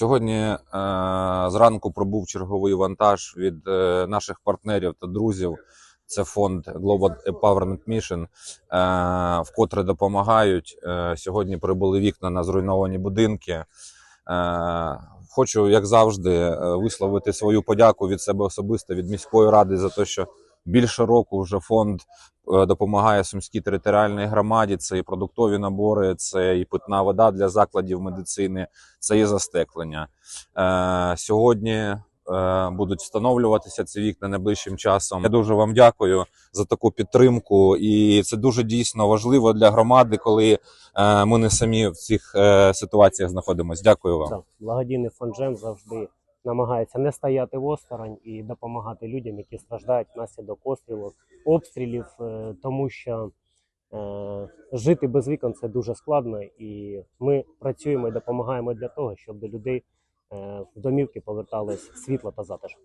Сьогодні е, зранку пробув черговий вантаж від е, наших партнерів та друзів. Це фонд Global Empowerment Mission, е, вкотре допомагають. Сьогодні прибули вікна на зруйновані будинки. Хочу, як завжди, висловити свою подяку від себе особисто від міської ради за те, що більше року вже фонд допомагає Сумській територіальній громаді. Це і продуктові набори, це і питна вода для закладів медицини, це і застеклення. Е, сьогодні е, будуть встановлюватися ці вікна найближчим часом. Я дуже вам дякую за таку підтримку, і це дуже дійсно важливо для громади, коли е, ми не самі в цих е, ситуаціях знаходимося. Дякую вам. Благодійний фонд «Джем» завжди намагається не стояти осторонь і допомагати людям, які страждають внаслідок острілів, обстрілів, е, тому що е, жити без вікон це дуже складно, і ми працюємо і допомагаємо для того, щоб до людей е, в домівки поверталось світло та затишок.